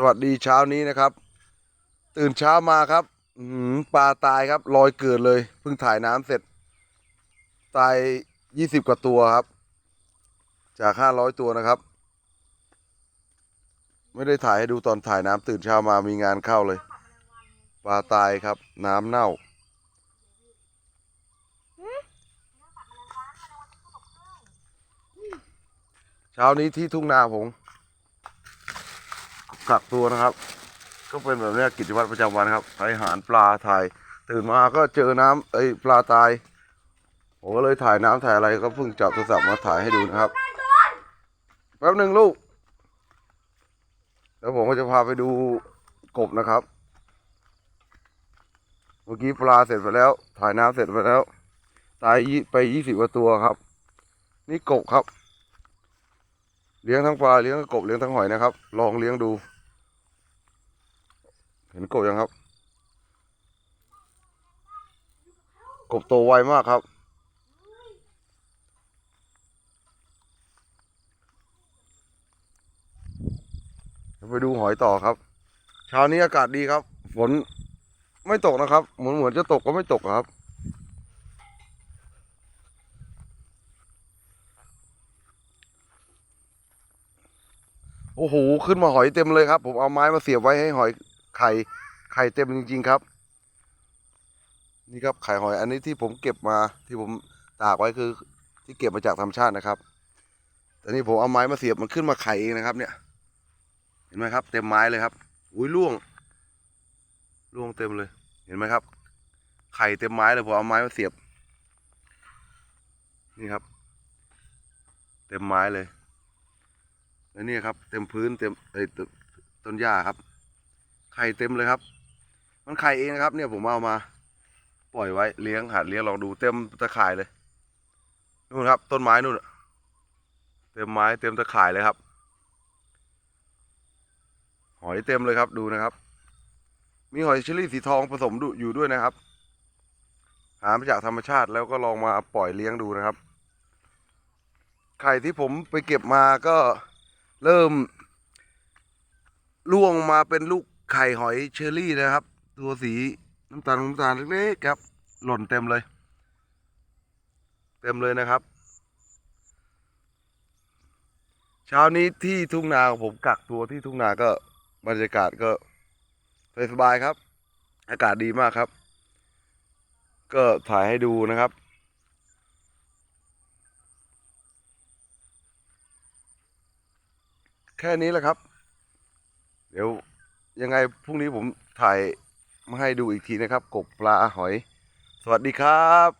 สวัสดีเช้านี้นะครับ ตื่นเช้ามาครับอืปลาตายครับลอยเกิดเลยเพิ่งถ่ายน้ำเสร็จ ตายยี่สิบกว่าตัวครับ จากห้าร้อยตัวนะครับ ไม่ได้ถ่ายให้ดูตอนถ่ายน้ำตื่นเช้ามามีงานเข้าเลย ปลาตายครับ น้ำเน่าเช้านี้ที่ทุ่งนาผม กักตัวนะครับ ก็เป็นแบบนี้กิจวัตรประจำวันครับถ่ายอาหารปลาถ่าย ตื่นมาก็เจอน้ำไอ้ปลาตายผมก็เลยถ่ายน้ำถ่ายอะไรก็เพิ่งจับโทรศัพท์มาถ่ายให้ดูนะครับแป๊บหนึ่งลูก แล้วผมก็จะพาไปดูกบนะครับ เมื่อกี้ปลาเสร็จไปแล้ว ถ่ายน้ำเสร็จไปแล้ว ตายไปยี่สิบกว่าตัวครับ นี่กบครับ เลี้ยงทั้งปลาเลี้ยงทั้งกบเลี้ยงทั้งหอยนะครับ ลองเลี้ยงดู ห็นกบยังครับ กบโตไวมากครับ ไปดูหอยต่อครับ เช้านี้อากาศดีครับ ฝนไม่ตกนะครับ เหมือนเหมือนจะตกก็ไม่ตกครับโอ้โห ขึ้นมาหอยเต็มเลยครับ ผมเอาไม้มาเสียบไว้ให้หอย ไข่ไข่เต็มจริง ๆ ครับ นี่ครับไข่หอยอันนี้ที่ผมเก็บมาที่ผมตากไว้คือที่เก็บมาจากธรรมชาตินะครับแต่นี่ผมเอาไม้มาเสียบมันขึ้นมาไข่เองนะครับ เนี่ย เห็นไหมครับ เต็มไม้เลยครับ อุ้ยล่วงล่วงเต็มเลย เห็นไหมครับ ไข่เต็มไม้เลยผมเอาไม้มาเสียบ นี่ครับ เต็มไม้เลย แล้วนี่ครับ เต็มพื้นเต็มเอ้ต้นหญ้าครับ ไข่เต็มเลยครับ มันไข่เองนะครับ เนี่ยผมเอามา ปล่อยไว้เลี้ยงหัดเลี้ยงลองดูเต็มตะข่ายเลยนู่นครับ ต้นไม้นู่นเต็มไม้เต็มตะข่ายเลยครับ หอยเต็มเลยครับดูนะครับ มีหอยเชอรี่สีทองผสมอยู่ด้วยนะครับ หามาจากธรรมชาติแล้วก็ลองมาปล่อยเลี้ยงดูนะครับ ไข่ที่ผมไปเก็บมาก็เริ่มล่วงมาเป็นลูก ไข่หอยเชอรี่นะครับ ตัวสีน้ำตาลน้ำตาลเล็กๆครับ หล่นเต็มเลย เต็มเลยนะครับ เช้านี้ที่ทุ่งนาของผมกักตัวที่ทุ่งนาก็บรรยากาศก็สบายๆครับ อากาศดีมากครับ ก็ถ่ายให้ดูนะครับแค่นี้แหละครับ เดี๋ยว ยังไงพรุ่งนี้ผมถ่ายมาให้ดูอีกทีนะครับ กบปลาหอย สวัสดีครับ